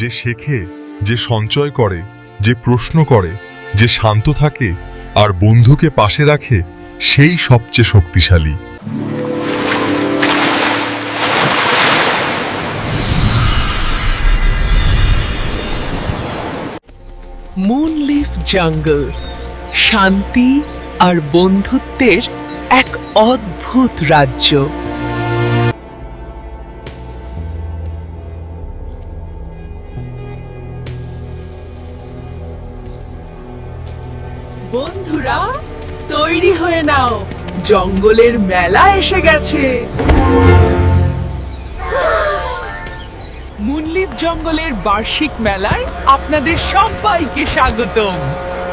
যে শেখে, যে সঞ্চয় করে, যে প্রশ্ন করে, যে শান্ত থাকে আর বন্ধুকে পাশে রাখে, সেই সবচেয়ে শক্তিশালী। মুনলিফ জঙ্গল শান্তি আর বন্ধুত্বের এক অদ্ভুত রাজ্য। বন্ধুরা, তৈরি হয়ে নাও। জঙ্গলের মেলা এসে গেছে। মুনলিফ জঙ্গলের বার্ষিক মেলায় আপনাদের সবাইকে স্বাগতম।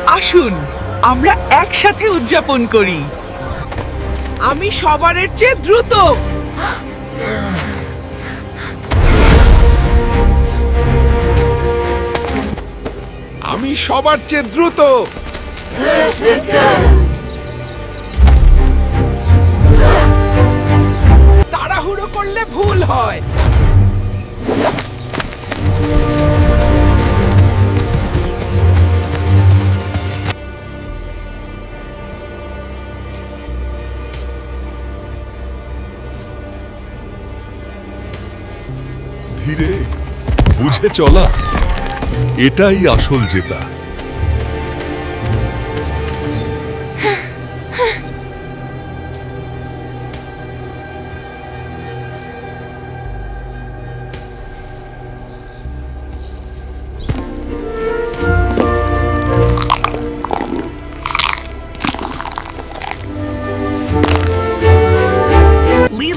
আসুন, আমরা একসাথে উদযাপন করি। আমি সবারের চেয়ে দ্রুত। আমি সবার চেয়ে দ্রুত। তাড়াহুড়ো করলে ভুল হয়। ধীরে বুঝে চলা। এটাই আসল জেতা।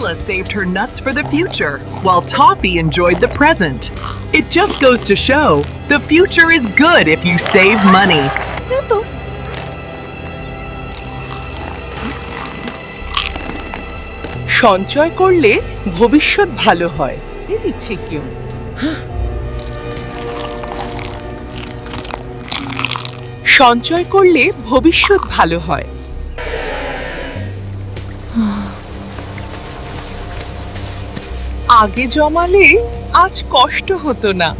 Leela saved her nuts for the future, while Toffee enjoyed the present. It just goes to show the future is good if you save money. সঞ্চয় করলে ভবিষ্যৎ ভালো হয় এ দিচ্ছে কেউ সঞ্চয় করলে ভবিষ্যৎ ভালো হয় আগে জমালে আজ কষ্ট হতো না।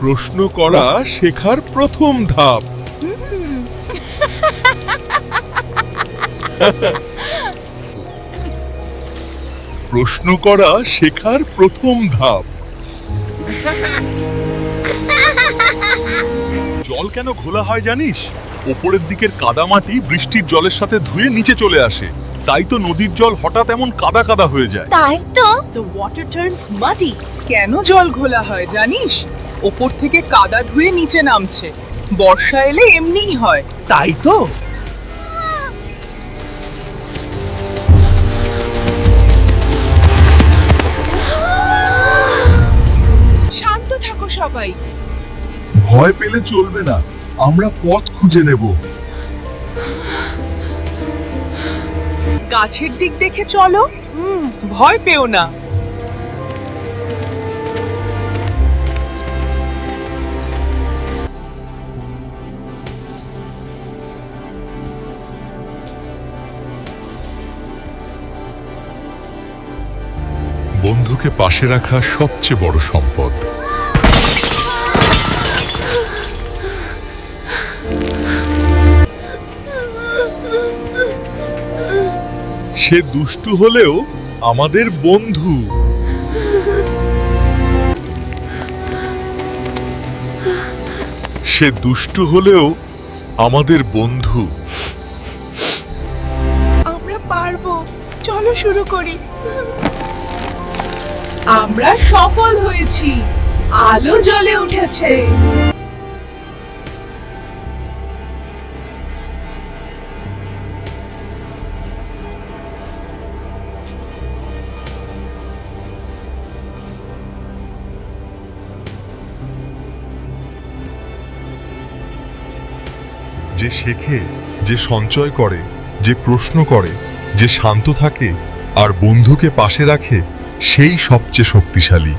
প্রশ্ন করা শেখার প্রথম ধাপ। প্রশ্ন করা শেখার প্রথম ধাপ। জল কেন ঘোলা হয় জানিস? ওপরের দিকের কাদামাটি বৃষ্টির জলের সাথে ধুয়ে নিচে চলে আসে। তাই তো নদীর জল হঠাৎ এমন কাদা কাদা হয়ে যায়। তাই তো। The water turns muddy. কেন জল ঘোলা হয় জানিস? ওপর থেকে কাদা ধুয়ে নিচে নামছে। বর্ষা এলে এমনিই হয়। তাই তো। শান্ত থাকো সবাই। ভয় পেলে চলবে না। আমরা পথ খুঁজে নেব। গাছের দিক দেখে চলো। ভয় পেও না। বন্ধুকে পাশে রাখা সবচেয়ে বড় সম্পদ। সে দুষ্টু হলেও আমাদের বন্ধু। সে দুষ্টু হলেও আমাদের বন্ধু। আমরা পারব। চলো শুরু করি। আমরা সফল হয়েছি। আলো জ্বলে উঠেছে। যে শেখে, যে সঞ্চয় করে, যে প্রশ্ন করে, যে শান্ত থাকে আর বন্ধুকে পাশে রাখে, সেই সবচেয়ে শক্তিশালী।